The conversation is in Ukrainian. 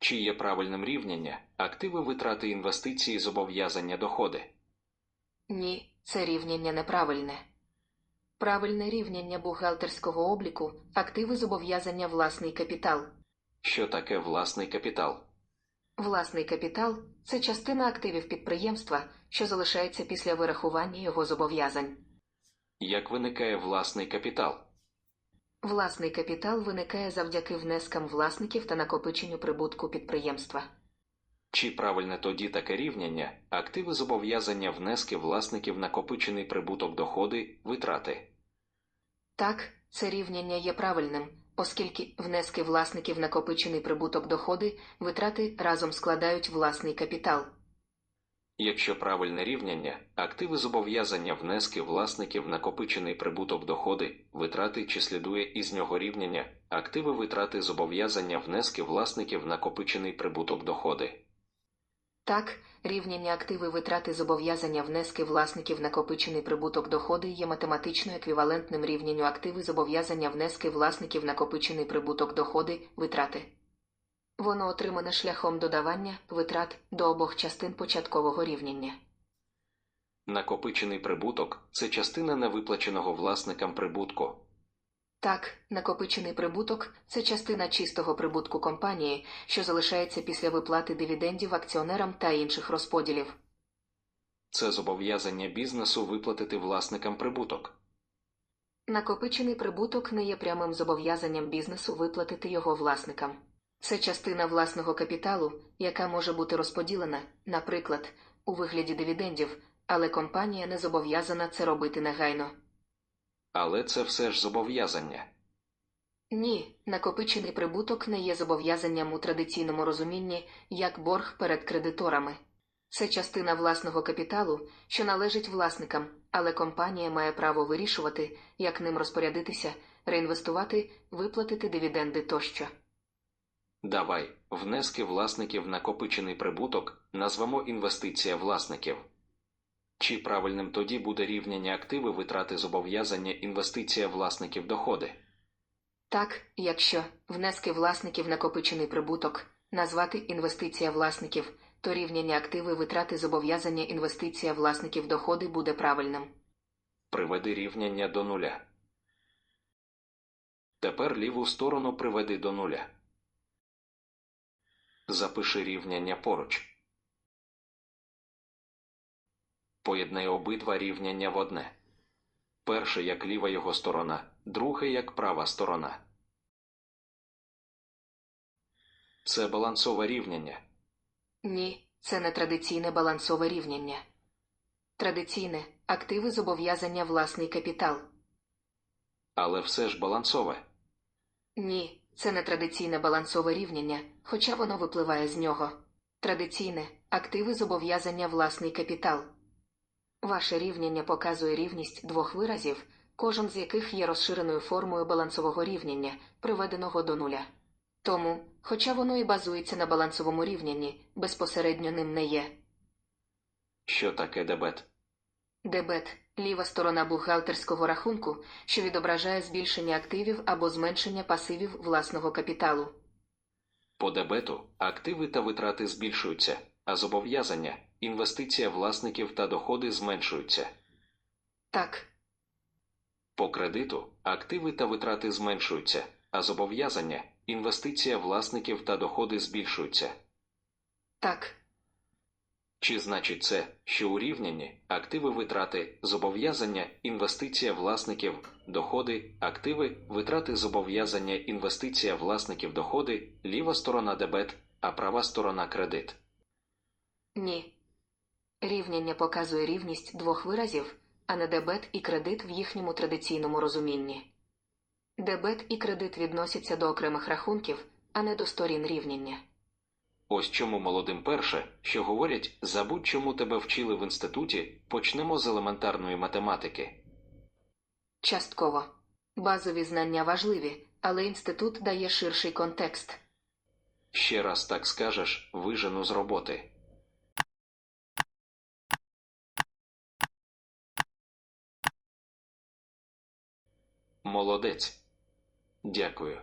Чи є правильним рівняння активи витрати інвестиції зобов'язання доходи? Ні, це рівняння неправильне. Правильне рівняння бухгалтерського обліку активи зобов'язання власний капітал. Що таке власний капітал? Власний капітал це частина активів підприємства, що залишається після вирахування його зобов'язань. Як виникає власний капітал? Власний капітал виникає завдяки внескам власників та накопиченню прибутку підприємства. Чи правильне тоді таке рівняння активи зобов'язання внески власників накопичений прибуток доходи, витрати? Так, це рівняння є правильним, оскільки внески власників накопичений прибуток доходи, витрати разом складають власний капітал. Якщо правильне рівняння, активи зобов'язання внески власників накопичений прибуток доходи, витрати чи слідує із нього рівняння, активи витрати зобов'язання внески власників накопичений прибуток доходи. Так, рівняння активи витрати зобов'язання внески власників накопичений прибуток доходи є математично еквівалентним рівнянню активи зобов'язання внески власників накопичений прибуток доходи, витрати. Воно отримане шляхом додавання витрат до обох частин початкового рівняння. Накопичений прибуток це частина невиплаченого власникам прибутку. Так, накопичений прибуток це частина чистого прибутку компанії, що залишається після виплати дивідендів акціонерам та інших розподілів. Це зобов'язання бізнесу виплатити власникам прибуток. Накопичений прибуток не є прямим зобов'язанням бізнесу виплатити його власникам. Це частина власного капіталу, яка може бути розподілена, наприклад, у вигляді дивідендів, але компанія не зобов'язана це робити негайно. Але це все ж зобов'язання. Ні, накопичений прибуток не є зобов'язанням у традиційному розумінні як борг перед кредиторами. Це частина власного капіталу, що належить власникам, але компанія має право вирішувати, як ним розпорядитися, реінвестувати, виплатити дивіденди тощо. Давай, внески власників накопичений прибуток назвемо інвестиція власників. Чи правильним тоді буде рівняння активи витрати зобов'язання інвестиція власників доходи? Так, якщо внески власників накопичений прибуток назвати інвестиція власників, то рівняння активи витрати зобов'язання інвестиція власників доходи буде правильним. Приведи рівняння до нуля. Тепер ліву сторону приведи до нуля. Запиши рівняння поруч. Поєднай обидва рівняння в одне. Перше як ліва його сторона, друге як права сторона. Це балансове рівняння. Ні, це не традиційне балансове рівняння. Традиційне активи зобов'язання власний капітал. Але все ж балансове. Ні, це не традиційне балансове рівняння, хоча воно випливає з нього. Традиційне активи зобов'язання власний капітал. Ваше рівняння показує рівність двох виразів, кожен з яких є розширеною формою балансового рівняння, приведеного до нуля. Тому, хоча воно і базується на балансовому рівнянні, безпосередньо ним не є. Що таке дебет? Дебет ліва сторона бухгалтерського рахунку, що відображає збільшення активів або зменшення пасивів власного капіталу. По дебету активи та витрати збільшуються, а зобов'язання, інвестиція власників та доходи зменшуються. Так, По кредиту активи та витрати зменшуються, а зобов'язання, інвестиція власників та доходи збільшуються. так, Чи значить це, що у рівнянні активи витрати, зобов'язання, інвестиція власників, доходи, активи, витрати зобов'язання, інвестиція власників доходи, ліва сторона дебет, а права сторона кредит. ні. Рівняння показує рівність двох виразів, а не дебет і кредит в їхньому традиційному розумінні. Дебет і кредит відносяться до окремих рахунків, а не до сторін рівняння. Ось чому молодим перше, що говорять, забудь, чому тебе вчили в інституті, почнемо з елементарної математики. Частково. Базові знання важливі, але інститут дає ширший контекст. Ще раз так скажеш, вижену з роботи. Молодець. Дякую.